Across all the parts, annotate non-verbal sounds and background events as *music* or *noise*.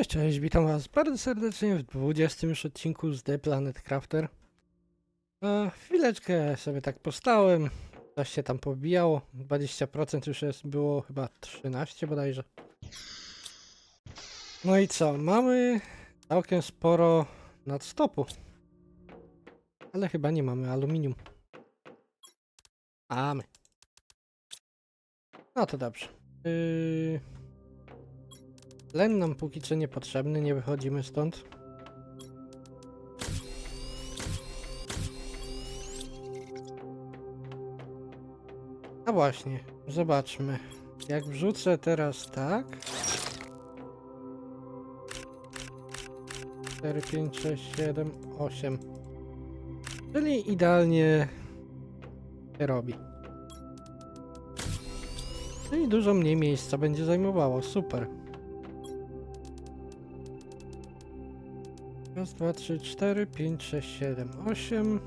Cześć, cześć, witam was bardzo serdecznie w 20 już odcinku z The Planet Crafter. E, chwileczkę sobie tak postałem, coś się tam pobijało, 20% już jest, było chyba 13 bodajże. No i co, mamy całkiem sporo nadstopu, ale chyba nie mamy aluminium. Mamy. No to dobrze. Yy... Len nam póki co niepotrzebny, nie wychodzimy stąd. A właśnie, zobaczmy. Jak wrzucę teraz tak. 4, 5, 6, 7, 8. Czyli idealnie się robi. Czyli dużo mniej miejsca będzie zajmowało, super. Raz, dwa, trzy, cztery, pięć, sześć, siedem, osiem.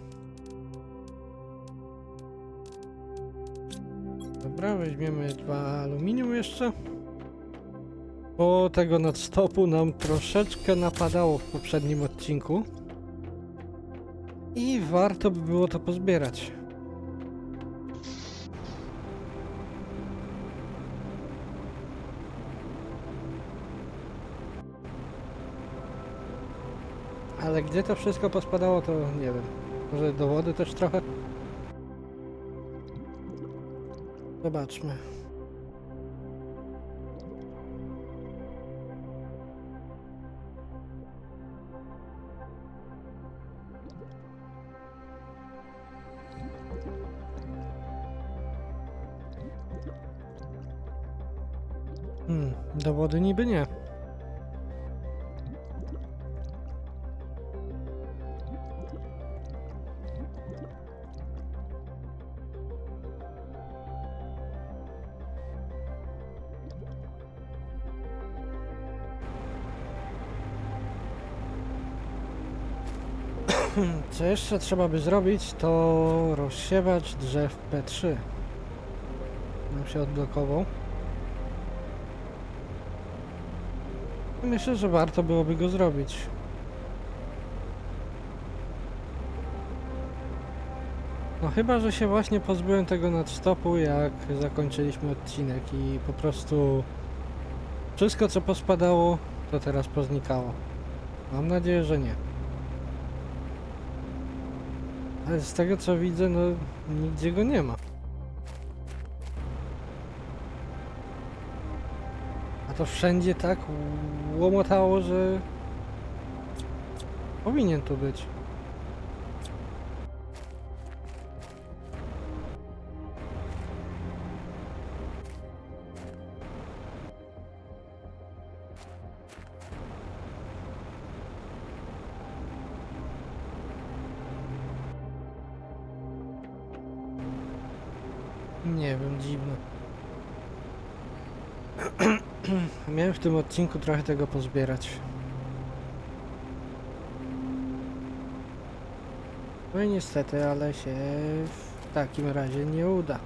Dobra, weźmiemy dwa aluminium jeszcze. Bo tego nadstopu nam troszeczkę napadało w poprzednim odcinku. I warto by było to pozbierać. Gdzie to wszystko pospadało, to nie wiem. Może do wody też trochę? Zobaczmy. Hmm, do wody niby nie. Co jeszcze trzeba by zrobić, to rozsiewacz drzew P3. Nam się odblokował. Myślę, że warto byłoby go zrobić. No chyba, że się właśnie pozbyłem tego nadstopu, jak zakończyliśmy odcinek i po prostu wszystko co pospadało, to teraz poznikało. Mam nadzieję, że nie. Ale z tego co widzę, no nigdzie go nie ma. A to wszędzie tak łomotało, że powinien tu być. Odcinku trochę tego pozbierać. No i niestety, ale się w takim razie nie uda.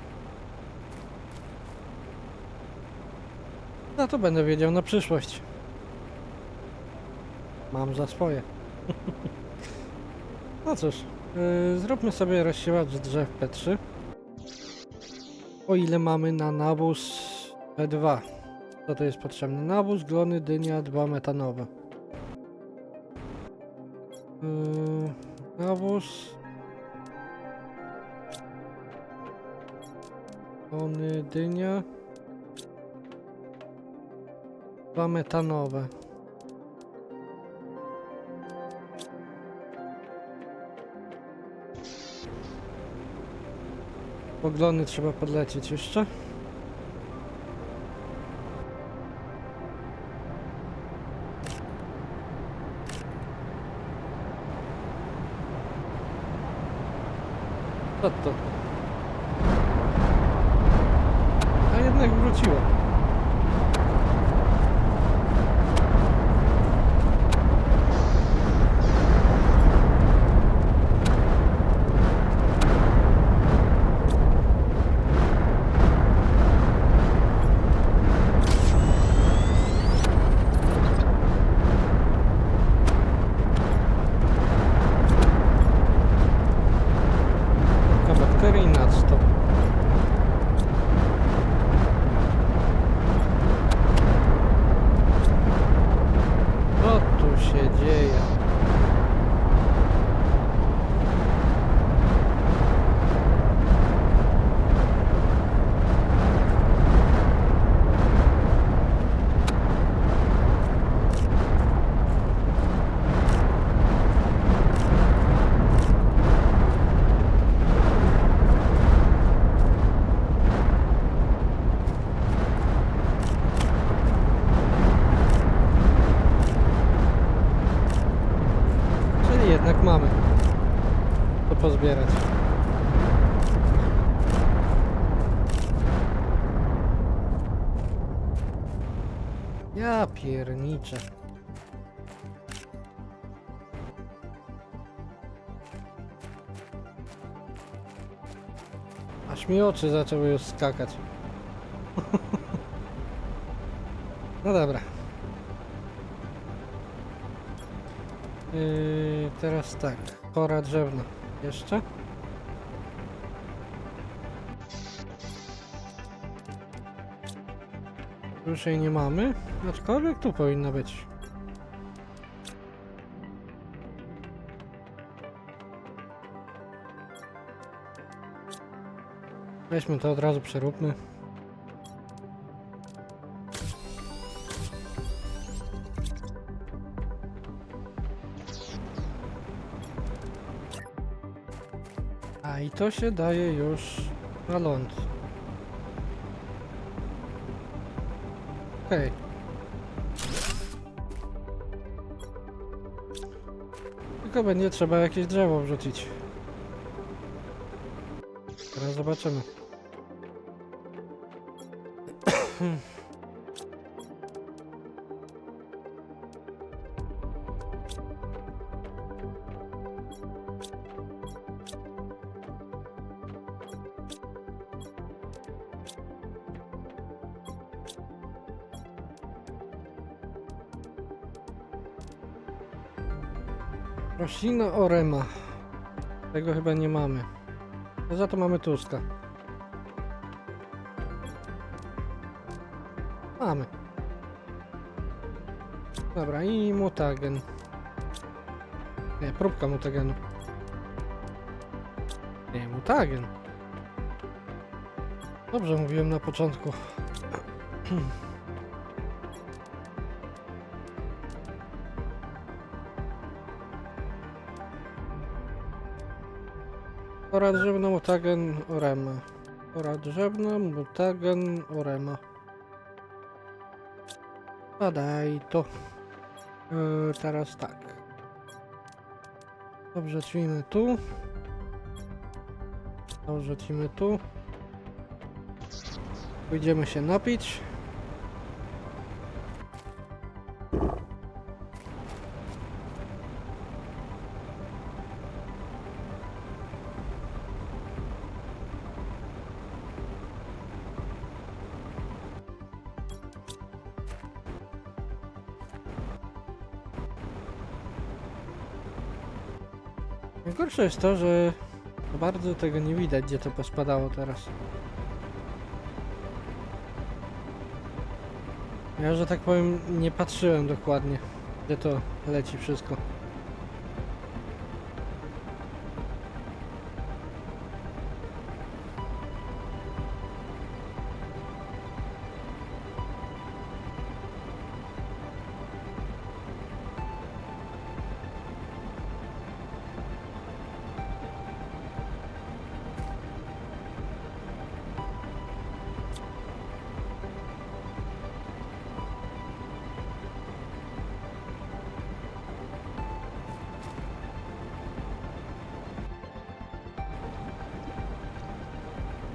No to będę wiedział na przyszłość. Mam za swoje. *laughs* no cóż, yy, zróbmy sobie rozsiewacz drzew P3. O ile mamy na nawóz P2. Co to jest potrzebne? Nawóz, glony, dynia, dwa metanowe. Yy, nawóz. Glony, dynia. Dwa metanowe. Poglony trzeba podlecieć jeszcze. *laughs* Co to? A jednak wróciło. Ja pierniczę. Aż mi oczy zaczęły już skakać. *laughs* no dobra. Yy, teraz tak, kora drzewna. Jeszcze? Już jej nie mamy, aczkolwiek tu powinna być. Weźmy to od razu przeróbmy. A i to się daje już na ląd. Okej. Tylko będzie trzeba jakieś drzewo wrzucić. Teraz zobaczymy. Roślina orema. Tego chyba nie mamy. No za to mamy tuska. Mamy. Dobra, i mutagen. Nie, próbka mutagenu. Nie, mutagen. Dobrze mówiłem na początku. *clears throat* Pora drzewna, mutagen, orema. Pora drzewna, mutagen, orema. Badaj to. Yy, teraz tak. Dobrze, trzymy tu. Dobrze, trzymy tu. Pójdziemy się napić. Najgorsze jest to, że bardzo tego nie widać, gdzie to pospadało teraz. Ja, że tak powiem, nie patrzyłem dokładnie, gdzie to leci wszystko.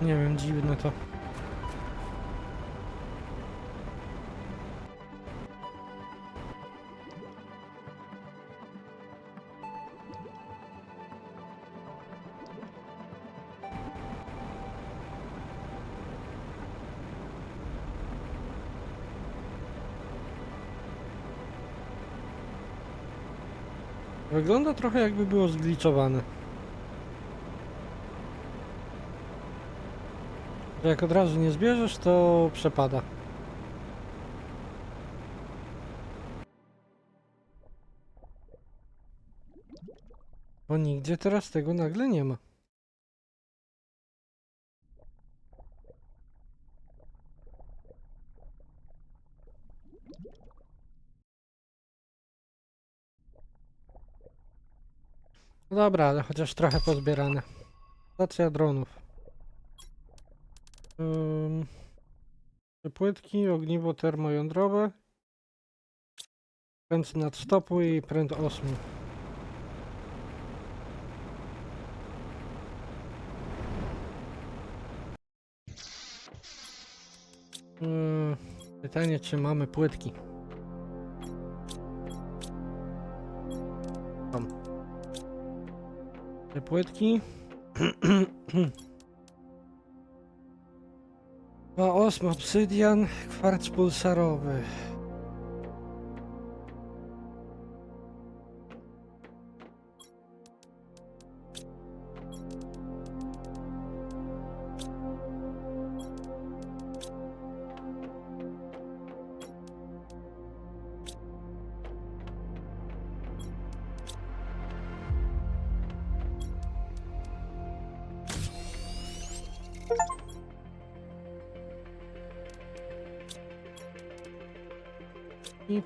Nie wiem, dziwne to. Wygląda trochę jakby było zgliczowane. Jak od razu nie zbierzesz, to przepada. Bo nigdzie teraz tego nagle nie ma. Dobra, ale chociaż trochę pozbierane. Stacja dronów płytki, ogniwo termojądrowe, pręt nadstopu i pręt 8. Yy, pytanie, czy mamy płytki? Mam. Te płytki. *clears throat* Yy, ma osm obsydian, kwarc pulsarowy.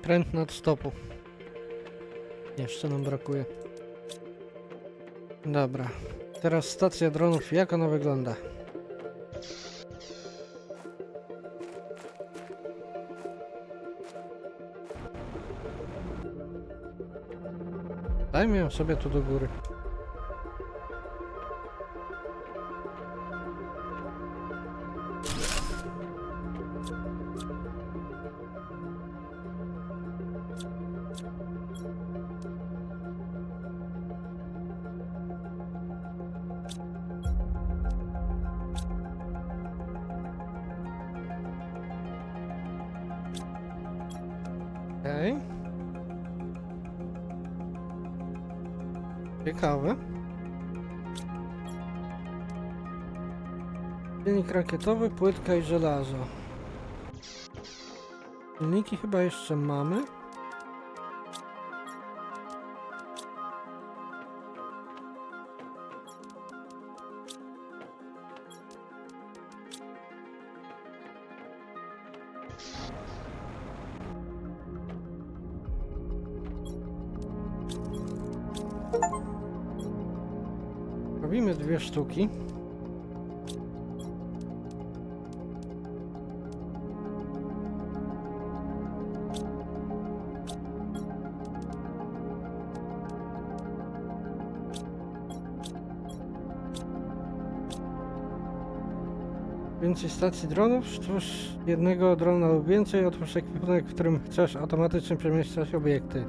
I pręt nad stopu. Jeszcze nam brakuje. Dobra. Teraz stacja dronów. Jak ona wygląda? Dajmy ją sobie tu do góry. Rakietowy, płytka i żelazo. Silniki chyba jeszcze mamy. Robimy dwie sztuki. Więcej stacji dronów, stwórz jednego drona lub więcej, otwórz ekwipunek, w którym chcesz automatycznie przemieszczać obiekty.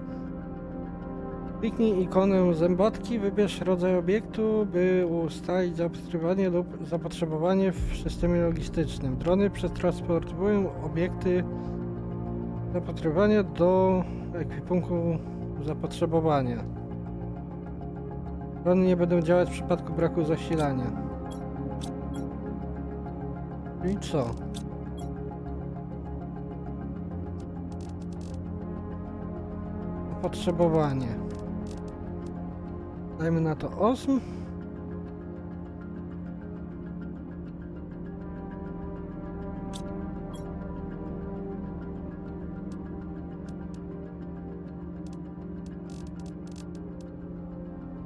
Kliknij ikonę zębatki, wybierz rodzaj obiektu, by ustalić zaopatrywanie lub zapotrzebowanie w systemie logistycznym. Drony przetransportują obiekty zapatrywania do ekwipunku zapotrzebowania. Drony nie będą działać w przypadku braku zasilania. I co? Zapotrzebowanie. Dajmy na to 8.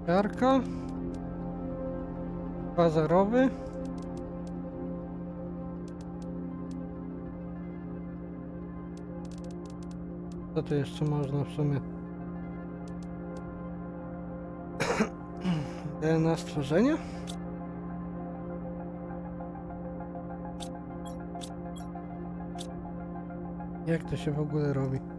Jarka. Bazarowy. Tu jeszcze można w sumie? *coughs* DNA stworzenia? Jak to się w ogóle robi?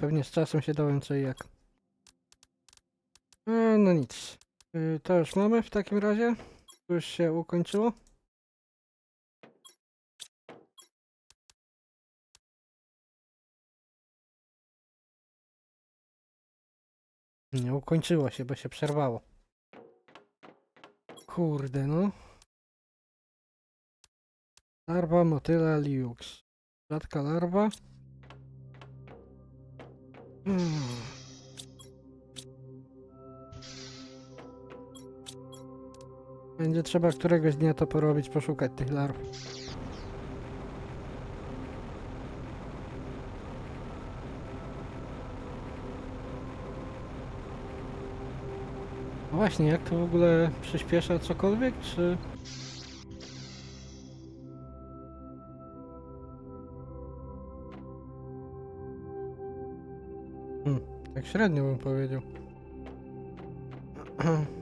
Pewnie z czasem się dowiem co i jak. E, no nic. Y, To już mamy w takim razie. To już się ukończyło. Nie ukończyło się, bo się przerwało. Kurde, no. Larwa motyla liux. Rzadka larwa. Będzie trzeba któregoś dnia to porobić, poszukać tych larw. No właśnie, jak to w ogóle przyspiesza cokolwiek, czy... Średnio bym powiedział. *clears throat*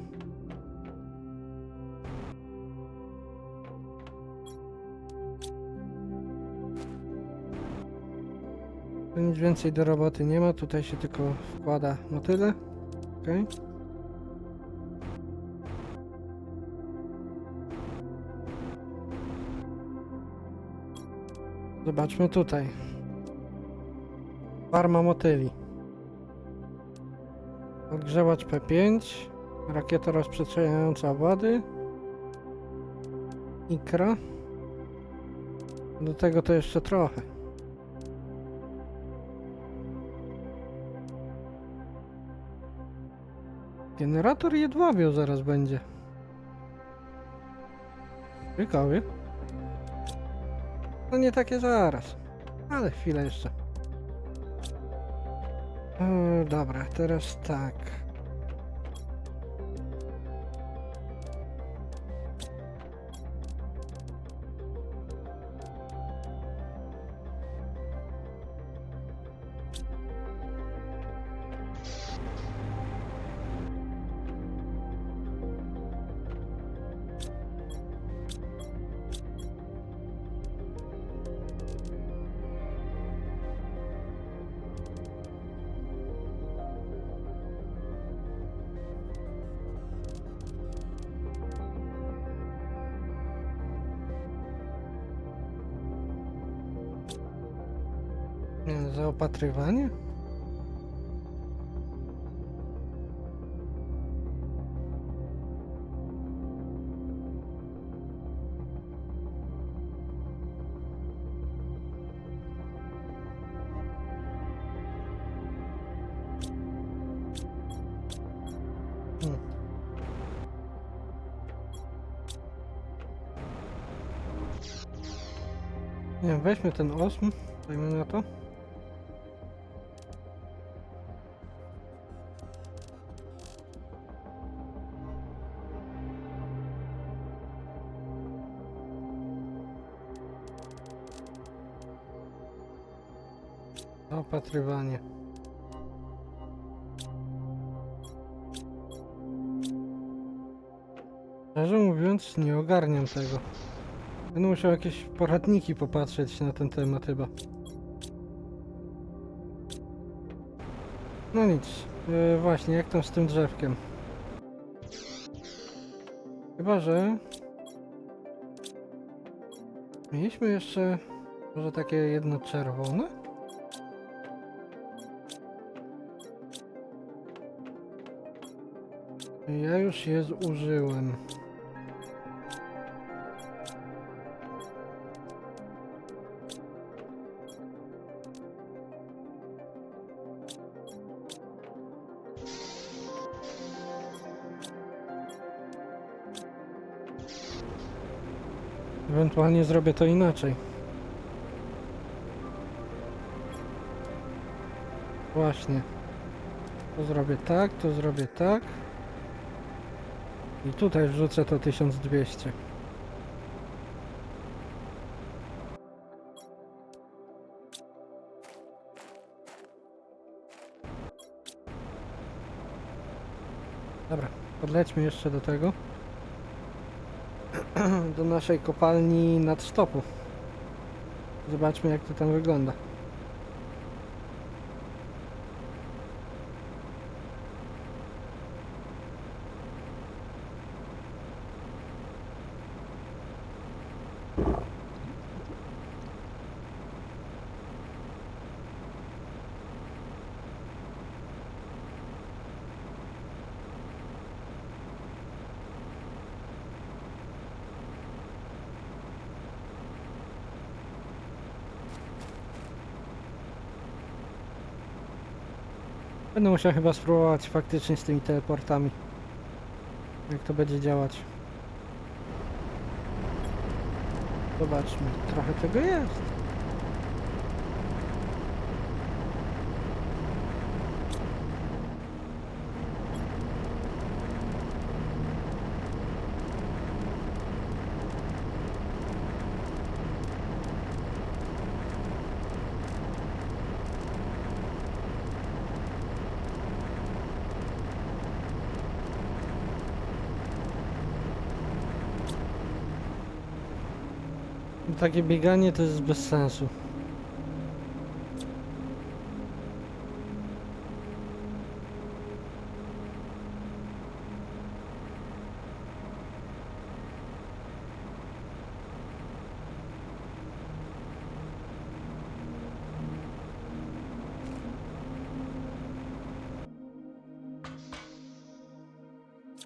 Tu nic więcej do roboty nie ma, tutaj się tylko wkłada motyle. Okej. Zobaczmy tutaj. Farma motyli. Odgrzewacz P5. Rakieta rozprzestrzeniająca wody. Ikra. Do tego to jeszcze trochę. Generator jedwabiu zaraz będzie. Ciekawie. No nie takie zaraz. Ale chwilę jeszcze. Dobra, teraz tak. Zaopatrywanie? Hmm. Nie weźmy ten osm, dajmy na to. Opatrywanie. Szczerze mówiąc, nie ogarniam tego. Będę musiał jakieś poradniki popatrzeć na ten temat chyba. No nic. E, właśnie, jak tam z tym drzewkiem? Chyba, że... Mieliśmy jeszcze może takie jedno czerwone? Ja już je zużyłem. Ewentualnie zrobię to inaczej. Właśnie. To zrobię tak, to zrobię tak. I tutaj wrzucę to 1200. Dobra, podlećmy jeszcze do tego. *clears throat* Do naszej kopalni nad stopu. Zobaczmy jak to tam wygląda. Będę musiał chyba spróbować faktycznie z tymi teleportami. Jak to będzie działać. Zobaczmy, trochę tego jest. Takie bieganie to jest bez sensu.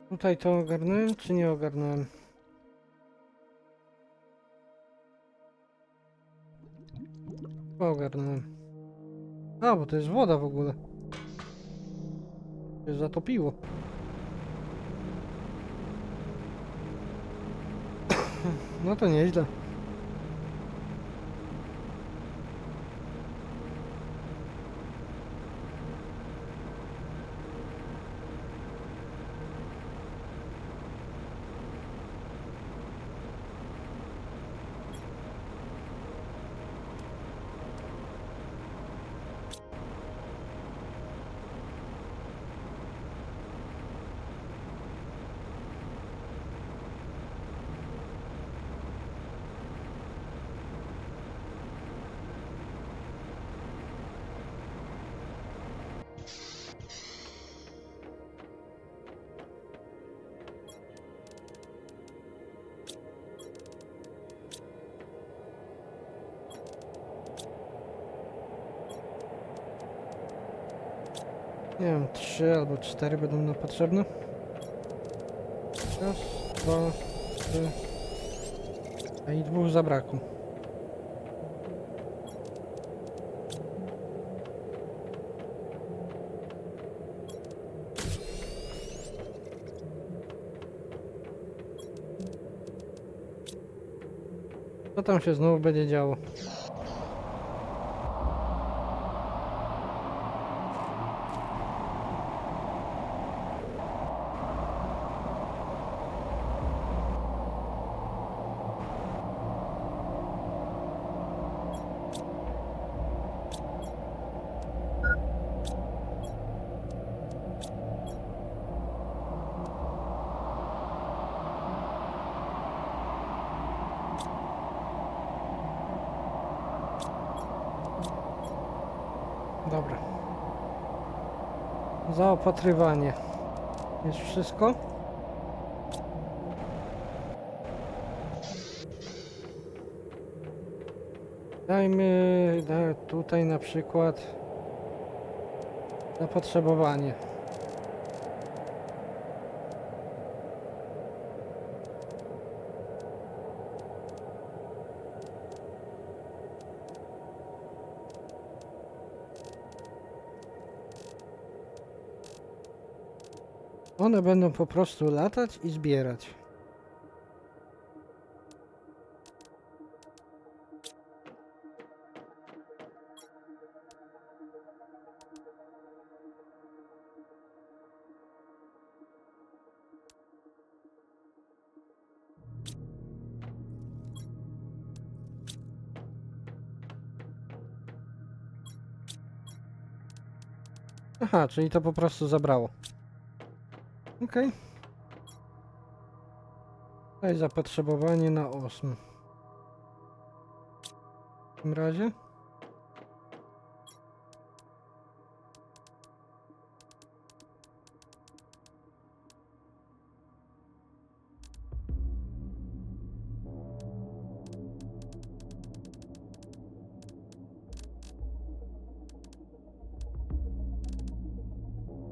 Tutaj to ogarnąłem, czy nie ogarnąłem? Ogarnąłem. A, bo to jest woda w ogóle. Się zatopiło. *coughs* No to nieźle. Nie wiem, trzy albo cztery będą nam potrzebne. Raz, dwa, trzy. A i dwóch zabrakło. Co tam się znowu będzie działo? Dobra. Zaopatrywanie. Jest wszystko? Dajmy da, tutaj na przykład zapotrzebowanie. One będą po prostu latać i zbierać. Aha, czyli to po prostu zabrało. Okej. Tutaj zapotrzebowanie na 8. W tym razie.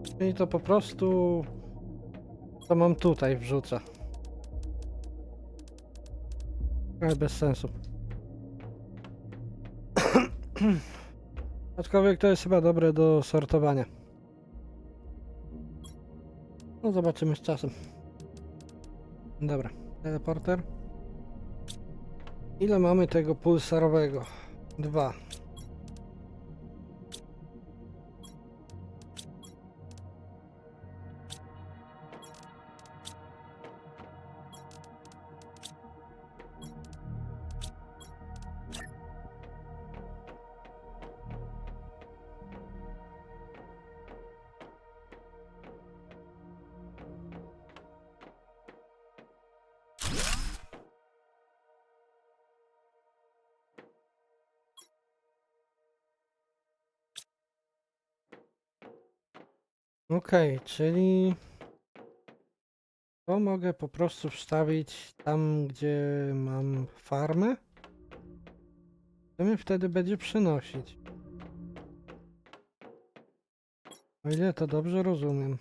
Czyli to po prostu to mam tutaj wrzucę. Ale bez sensu. *coughs* Aczkolwiek to jest chyba dobre do sortowania. No zobaczymy z czasem. Dobra, teleporter. Ile mamy tego pulsarowego? Dwa. Okej, czyli to mogę po prostu wstawić tam, gdzie mam farmę. To mi wtedy będzie przynosić. O ile to dobrze rozumiem.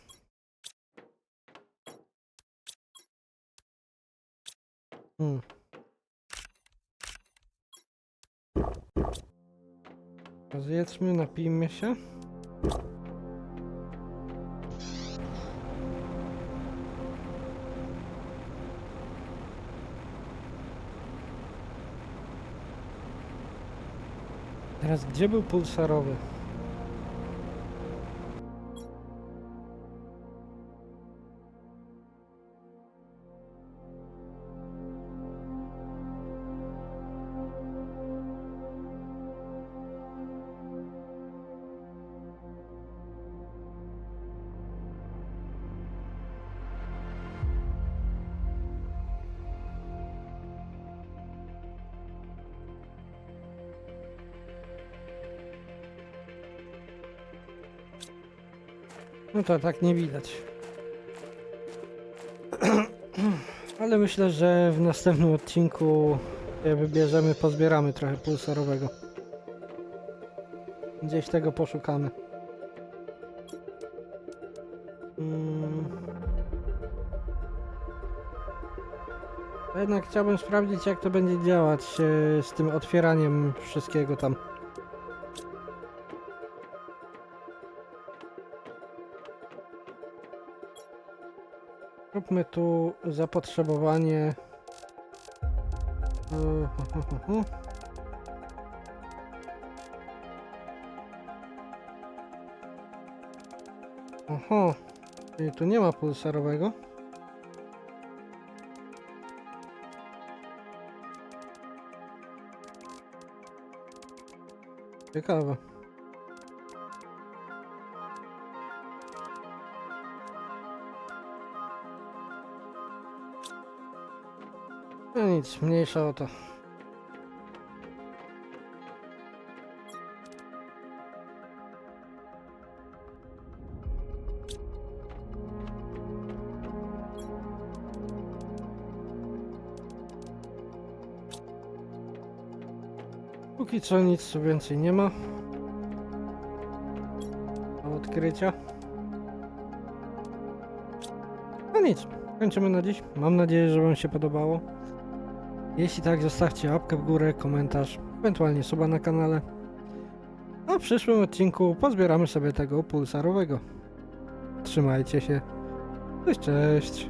Hmm. Zjedzmy, napijmy się. Teraz gdzie był pulsarowy? To tak nie widać. *clears throat* Ale myślę, że w następnym odcinku wybierzemy, pozbieramy trochę pulsarowego. Gdzieś tego poszukamy. Mm. Jednak chciałbym sprawdzić, jak to będzie działać e, z tym otwieraniem wszystkiego tam. Róbmy tu zapotrzebowanie. Oho, czyli tu nie ma pulsarowego. Ciekawe. No nic, mniejsza o to. Póki co nic więcej nie ma. Odkrycia. No nic, kończymy na dziś. Mam nadzieję, że Wam się podobało. Jeśli tak, zostawcie łapkę w górę, komentarz, ewentualnie suba na kanale. A w przyszłym odcinku pozbieramy sobie tego pulsarowego. Trzymajcie się. Cześć, cześć.